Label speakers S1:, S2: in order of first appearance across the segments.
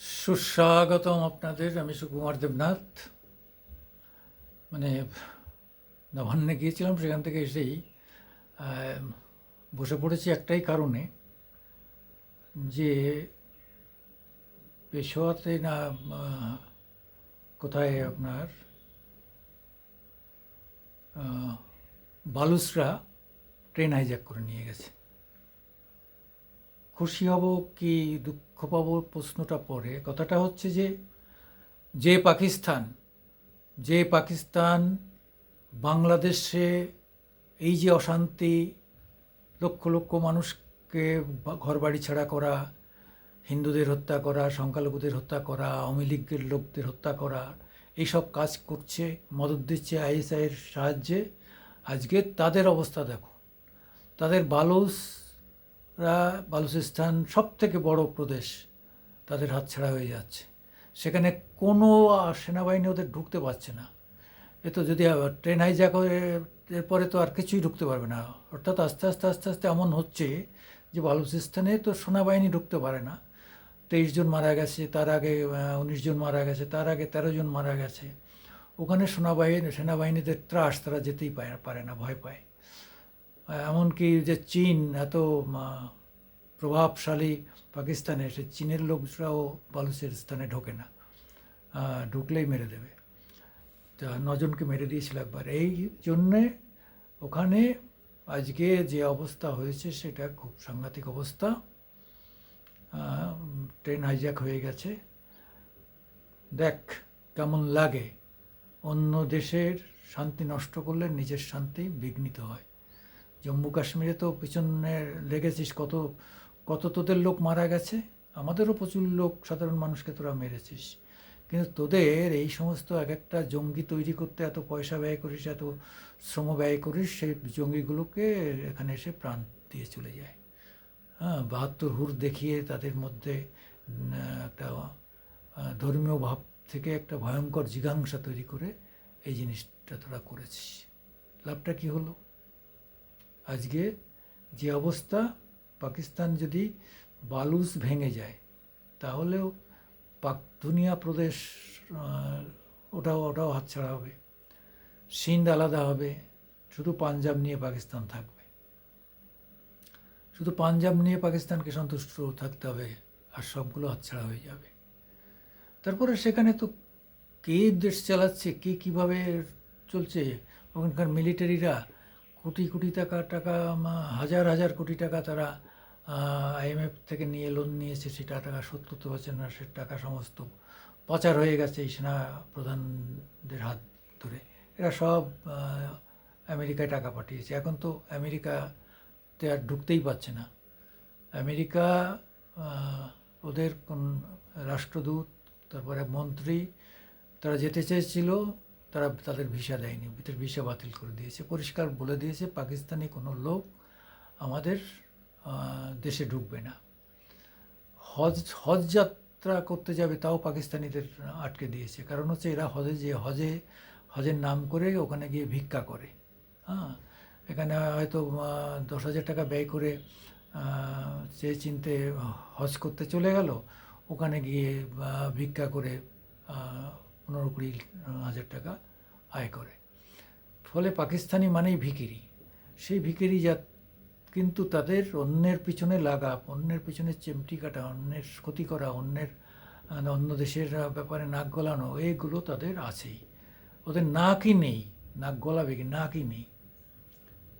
S1: সুস্বাগতম আপনাদের। আমি সুকুমার দেবনাথ। মানে নবান্নে গিয়েছিলাম, সেখান থেকে এসেই বসে পড়েছি একটাই কারণে যে পেশোয়াতে না কোথায় আপনার বালুসরা ট্রেন হাইজ্যাক করে নিয়ে গেছে। খুশি হব কি দুঃখ পাবো প্রশ্নটা পরে কথাটা হচ্ছে যে যে পাকিস্তান যে পাকিস্তান বাংলাদেশে এই যে অশান্তি, লক্ষ লক্ষ মানুষকে ঘরবাড়ি ছাড়া করা, হিন্দুদের হত্যা করা, সংখ্যালঘুদের হত্যা করা, আওয়ামী লীগের লোকদের হত্যা করা, এইসব কাজ করছে, মদত দিচ্ছে আইএসআইয়ের সাহায্যে। আজকে তাদের অবস্থা দেখো তাদের বালুসরা বালুচিস্তান সব থেকে বড় প্রদেশ তাদের হাতছাড়া হয়ে যাচ্ছে। সেখানে কোনো সেনাবাহিনী ওদের ঢুকতে পারছে না। এ তো যদি ট্রেন হাইজ্যাক এরপরে তো আর কিছুই ঢুকতে পারবে না। অর্থাৎ আস্তে আস্তে আস্তে আস্তে এমন হচ্ছে যে বালুচিস্তানে তো সেনাবাহিনী ঢুকতে পারে না। তেইশ জন মারা গেছে, তার আগে উনিশ জন মারা গেছে, তার আগে তেরো জন মারা গেছে। ওখানে সেনাবাহিনী, সেনাবাহিনীদের ত্রাস তারা যেতেই পারে না, ভয় পায়। এমনকি যে চীন, এত প্রভাবশালী পাকিস্তানে সে চীনের লোকরাও বালুচিস্তানে ঢোকে না। ঢুকলেই মেরে দেবে। তা নজনকে মেরে দিয়েছিল একবার। এই জন্যে ওখানে আজকে যে অবস্থা হয়েছে সেটা খুব সাংঘাতিক অবস্থা। ট্রেন হাইজ্যাক হয়ে গেছে। দেখ কেমন লাগে। অন্য দেশের শান্তি নষ্ট করলে নিজের শান্তি বিঘ্নিত হয়। জম্মু কাশ্মীরে তো পিছনে লেগেছিস, কত কত তোদের লোক মারা গেছে? আমাদেরও প্রচুর লোক, সাধারণ মানুষকে তোরা মেরেছিস। কিন্তু তোদের এই সমস্ত এক একটা জঙ্গি তৈরি করতে এত পয়সা ব্যয় করিস, এত শ্রম ব্যয় করিস, সেই জঙ্গিগুলোকে এখানে এসে প্রাণ দিয়ে চলে যায়। হ্যাঁ বাহাত্তর হুর দেখিয়ে তাদের মধ্যে একটা ধর্মীয় ভাব থেকে একটা ভয়ঙ্কর জিঘাংসা তৈরি করে এই জিনিসটা তোরা করেছিস। লাভটা কি হলো? আজকে যে অবস্থা, পাকিস্তান যদি বালুস ভেঙে যায়, তাহলেও পাক, দুনিয়া প্রদেশ ওটাও ওটাও হাতছাড়া হবে। সিন্ধ আলাদা হবে। শুধু পাঞ্জাব নিয়ে পাকিস্তান থাকবে। শুধু পাঞ্জাব নিয়ে পাকিস্তানকে সন্তুষ্ট থাকতে হবে আর সবগুলো হাতছাড়া হয়ে যাবে। তারপরে সেখানে তো কে দেশ চালাচ্ছে, কে কীভাবে চলছে? ওখানকার মিলিটারিরা কোটি কোটি টাকা টাকা হাজার হাজার কোটি টাকা তারা আইএমএফ থেকে নিয়ে লোন নিয়েছে সেটা টাকা শোধ করতে পারছে না, সে টাকা সমস্ত পাচার হয়ে গেছে এই সেনা প্রধানদের হাত ধরে। এরা সব আমেরিকায় টাকা পাঠিয়েছে। এখন তো আমেরিকাতে আর ঢুকতেই পারছে না। আমেরিকা ওদের কোন রাষ্ট্রদূত, তারপরে মন্ত্রী, তারা যেতে চেয়েছিল তারা তাদের ভিসা দেয়নি ভিসা বাতিল করে দিয়েছে। পরিষ্কার বলে দিয়েছে, পাকিস্তানি কোনো লোক আমাদের দেশে ঢুকবে না। হজ হজ যাত্রা করতে যাবে তাও পাকিস্তানিদের আটকে দিয়েছে। কারণ হচ্ছে এরা হজে যে হজে, হজের নাম করে ওখানে গিয়ে ভিক্ষা করে। হ্যাঁ এখানে হয়তো দশ হাজার টাকা ব্যয় করে চেয়ে চিনতে হজ করতে চলে গেল, ওখানে গিয়ে ভিক্ষা করে পনেরো কুড়ি হাজার টাকা আয় করে। ফলে পাকিস্তানি মানেই ভিকিরি। সেই ভিকিরি যা কিন্তু তাদের অন্যের পিছনে লাগা, অন্যের পিছনে চেমটি কাটা, অন্যের ক্ষতি করা, অন্যের অন্য দেশের ব্যাপারে নাক গলানো, এগুলো তাদের আছেই। ওদের নাকই নেই, নাক গলাবে কি, নাকই নেই।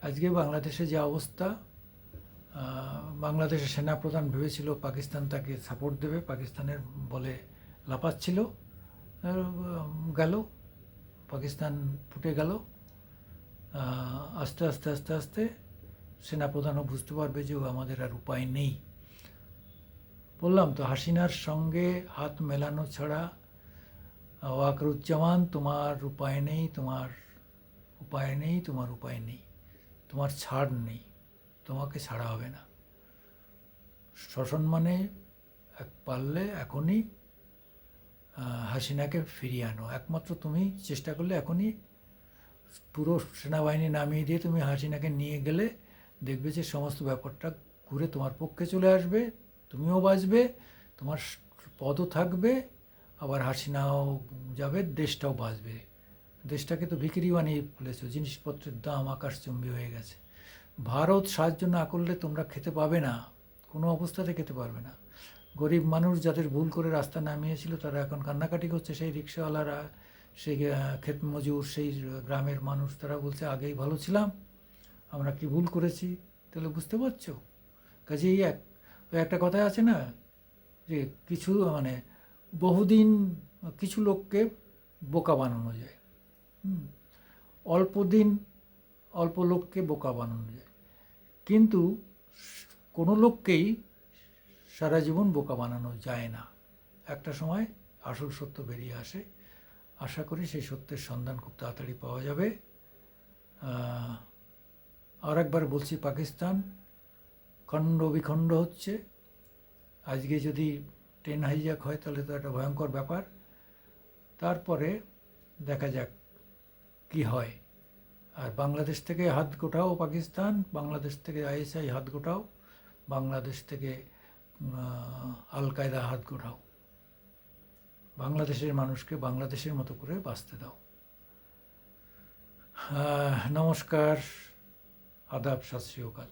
S1: আজকে বাংলাদেশে যে অবস্থা বাংলাদেশের সেনাপ্রধান ভেবেছিল পাকিস্তান তাকে সাপোর্ট দেবে, পাকিস্তানের বলে লাপাচ্ছিল গেল। পাকিস্তান ফুটে গেল। আস্তে আস্তে আস্তে আস্তে সেনাপ্রধানও বুঝতে পারবে যে আমাদের আর উপায় নেই। বললাম, তো হাসিনার সঙ্গে হাত মেলানো ছাড়া ওয়াকরুজ্জামান তোমার উপায় নেই, তোমার উপায় নেই, তোমার উপায় নেই। তোমার ছাড় নেই। তোমাকে ছাড়া হবে না। সসম্মানে এক পারলে এখনই হাসিনাকে ফিরিয়ে আনো। একমাত্র তুমি চেষ্টা করলে এখনই পুরো সেনাবাহিনী নামিয়ে দিয়ে তুমি হাসিনাকে নিয়ে গেলে দেখবে যে সমস্ত ব্যাপারটা ঘুরে তোমার পক্ষে চলে আসবে, তুমিও বাঁচবে, তোমার পদও থাকবে, আবার হাসিনাও যাবে, দেশটাও বাঁচবে। দেশটাকে তো ভিকিরি বানিয়ে ফেলেছো, জিনিসপত্রের দাম আকাশচুম্বী হয়ে গেছে। ভারত সাহায্য না করলে তোমরা খেতে পাবে না, কোনো অবস্থাতে খেতে পারবে না। গরিব মানুষ যাদের ভুল করে রাস্তা নামিয়েছিল, তারা এখন কান্নাকাটি করছে। সেই রিক্সাওয়ালারা, সেই ক্ষেত মজুর, সেই গ্রামের মানুষ, তারা বলছে, আগেই ভালো ছিলাম, আমরা কি ভুল করেছি? তাহলে বুঝতে পারছ? কাজেই এক। একটা কথাই আছে না, যে কিছু মানে বহুদিন কিছু লোককে বোকা বানানো যায়। অল্প দিন অল্প লোককে বোকা বানানো যায়। কিন্তু কোনো লোককেই সারা জীবন বোকা বানানো যায় না। একটা সময় আসল সত্য বেরিয়ে আসে। আশা করি সেই সত্যের সন্ধান খুব তাড়াতাড়ি পাওয়া যাবে। আর একবার বলছি পাকিস্তান। খণ্ড বিখণ্ড হচ্ছে। আজকে যদি ট্রেন হাইজ্যাক হয় তাহলে তো একটা ভয়ঙ্কর ব্যাপার। তারপরে দেখা যাক কি হয়। আর বাংলাদেশ থেকে হাত গোটাও পাকিস্তান, বাংলাদেশ থেকে আইএসআই হাত গোটাও, বাংলাদেশ থেকে আল কায়দা হাত গোটাও বাংলাদেশের মানুষকে বাংলাদেশের মতো করে বাঁচতে দাও। নমস্কার, আদাব, সাত শ্রী অকাল